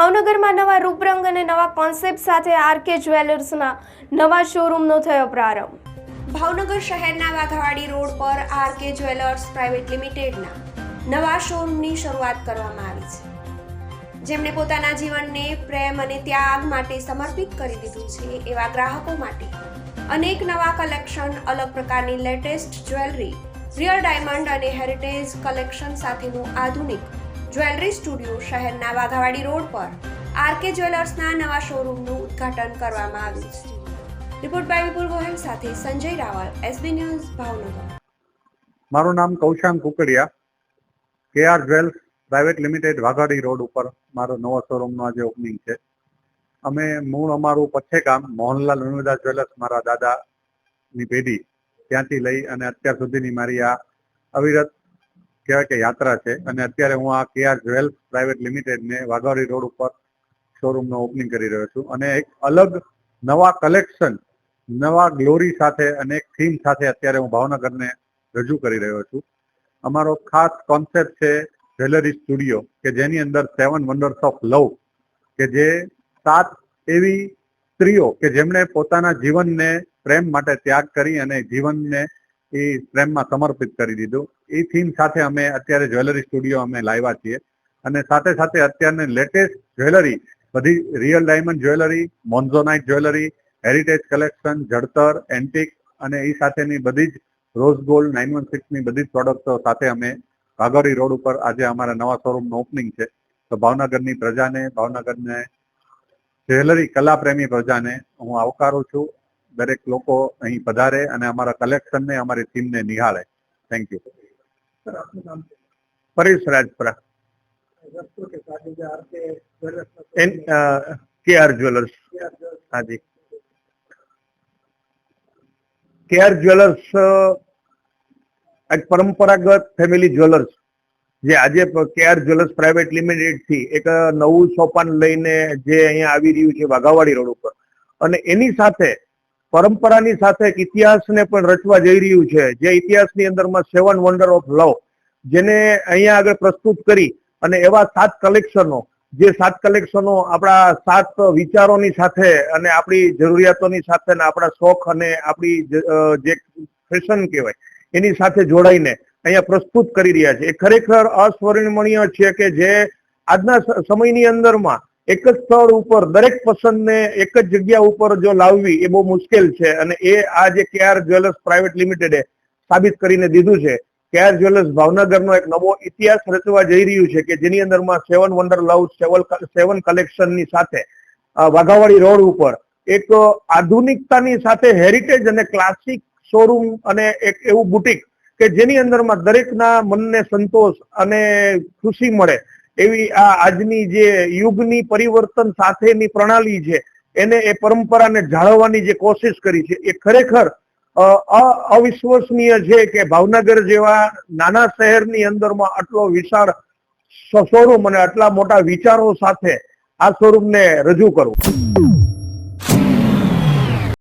ભાવનગરમાં નવા રૂપરંગ અને નવા કોન્સેપ્ટ સાથે આરકે જ્વેલર્સના નવા શોરૂમનો થયો પ્રારંભ. ભાવનગર શહેરના વાઘાવાડી રોડ પર આરકે જ્વેલર્સ પ્રાઇવેટ લિમિટેડના નવા શોરૂમની શરૂઆત કરવામાં આવી છે. જેમણે પોતાના જીવનને પ્રેમ અને ત્યાગ માટે સમર્પિત કરી દીધું છે એવા ગ્રાહકો માટે અનેક નવા કલેક્શન અલગ પ્રકારની લેટેસ્ટ જ્વેલરી રિયલ ડાયમંડ અને હેરિટેજ કલેક્શન સાથેનું આધુનિક જ્વેલરી સ્ટુડિયો શહેરના વાઘાવાડી રોડ પર આરકે જ્વેલર્સના નવા શોરૂમનું ઉદ્ઘાટન કરવામાં આવ્યું રિપોર્ટ બાય વિપુલ ગોહિલ સાથે સંજય રાવલ એસબી ન્યૂઝ ભાવનગર. મારું નામ Kaushank Kukadiya, KR jewels private limited Waghadi road ઉપર મારો નવો શોરૂમનો આજે ઓપનિંગ છે. અમે મૂળ અમારું પછે કામ મોહનલાલ વિનુદાસ જ્વેલર્સ મારા દાદાની પેઢી ત્યાંથી લઈ અને અત્યાર સુધીની મારી આ અવિરત કહેવાય કે યાત્રા છે. અને અત્યારે હું આ કેઆર જ્વેલ્સ પ્રાઇવેટ લિમિટેડને વાઘાડી રોડ ઉપર શોરૂમનો ઓપનિંગ કરી રહ્યો છું. અને એક અલગ નવા કલેક્શન નવા ગ્લોરી સાથે અને એક થીમ સાથે અત્યારે હું ભાવનગરને રજૂ કરી રહ્યો છું. અમારો ખાસ કોન્સેપ્ટ છે જ્વેલરી સ્ટુડિયો, કે જેની અંદર સેવન વન્ડર્સ ઓફ લવ કે જે સાત એવી સ્ત્રીઓ કે જેમણે પોતાના જીવનને પ્રેમ માટે ત્યાગ કરી અને જીવનને એ પ્રેમમાં સમર્પિત કરી દીધું. એ થીમ સાથે અમે અત્યારે જ્વેલરી સ્ટુડિયો અમે લાવ્યા છીએ. અને સાથે સાથે અત્યારની લેટેસ્ટ જ્વેલરી, બધી real diamond jewellery moissanite jewellery heritage collection જડતર antique અને એ સાથેની બધી જ રોઝ ગોલ્ડ નાઇન વન સિક્સની બધી જ પ્રોડક્ટો સાથે અમે વાઘોડી રોડ ઉપર આજે અમારા નવા શોરૂમનું ઓપનિંગ છે. તો ભાવનગરની પ્રજાને, ભાવનગરને જ્વેલરી કલાપ્રેમી પ્રજાને હું આવકારું છું. દરેક લોકો અહીં પધારે અને અમારા કલેક્શનને અમારી થીમને નિહાળે. Thank you Paresh Rajpara. K R jewellers. હાજી. કેઆર જ્વેલર્સ એક પરંપરાગત ફેમિલી જ્વેલર્સ. જે આજે કે આર જ્વેલર્સ પ્રાઇવેટ લિમિટેડથી એક નવું સોપાન લઈને જે અહીંયા આવી રહ્યું છે વાઘાવાડી રોડ ઉપર. અને એની સાથે પરંપરાની સાથે એક ઇતિહાસને પણ રચવા જઈ રહ્યું છે, જે ઇતિહાસની અંદરમાં સેવન વન્ડર ઓફ લવ, જેને અહીંયા આગળ પ્રસ્તુત કરી અને એવા સાત કલેક્શનો, જે સાત કલેક્શનો આપણા સાત વિચારોની સાથે અને આપણી જરૂરિયાતોની સાથે અને આપણા શોખ અને આપણી જે ફેશન કહેવાય, એની સાથે જોડાઈને અહીંયા પ્રસ્તુત કરી રહ્યા છે. એ ખરેખર અસ્વર્ણમણીય છે કે જે આજના સમયની અંદરમાં એક જ સ્થળ ઉપર, દરેક પસંદને એક જ જગ્યા ઉપર જો લાવવી, એ બહુ મુશ્કેલ છે. અને એ આ જે કેઆર જ્વેલર્સ પ્રાઇવેટ લિમિટેડે સાબિત કરીને દીધું છે, કેઆર જ્વેલર્સ ભાવનગરનો એક નવો ઇતિહાસ રચવા જઈ રહ્યું છે કે જેની અંદરમાં સેવન વન્ડર લવ સેવન સેવન કલેક્શનની સાથે વાઘાવાડી રોડ ઉપર એક આધુનિકતાની સાથે હેરિટેજ અને ક્લાસિક શોરૂમ અને એક એવું બુટિક કે જેની અંદરમાં દરેકના મનને સંતોષ અને ખુશી મળે. એવી આ આજની જે યુગની પરિવર્તન સાથેની પ્રણાલી છે, એને એ પરંપરાને જાળવવાની જે કોશિશ કરી છે, એ ખરેખર અવિશ્વસનીય છે કે ભાવનગર જેવા નાના શહેરની અંદરમાં આટલો વિશાળ શોરૂમ અને આટલા મોટા વિચારો સાથે આ શોરૂમને રજૂ કરવું.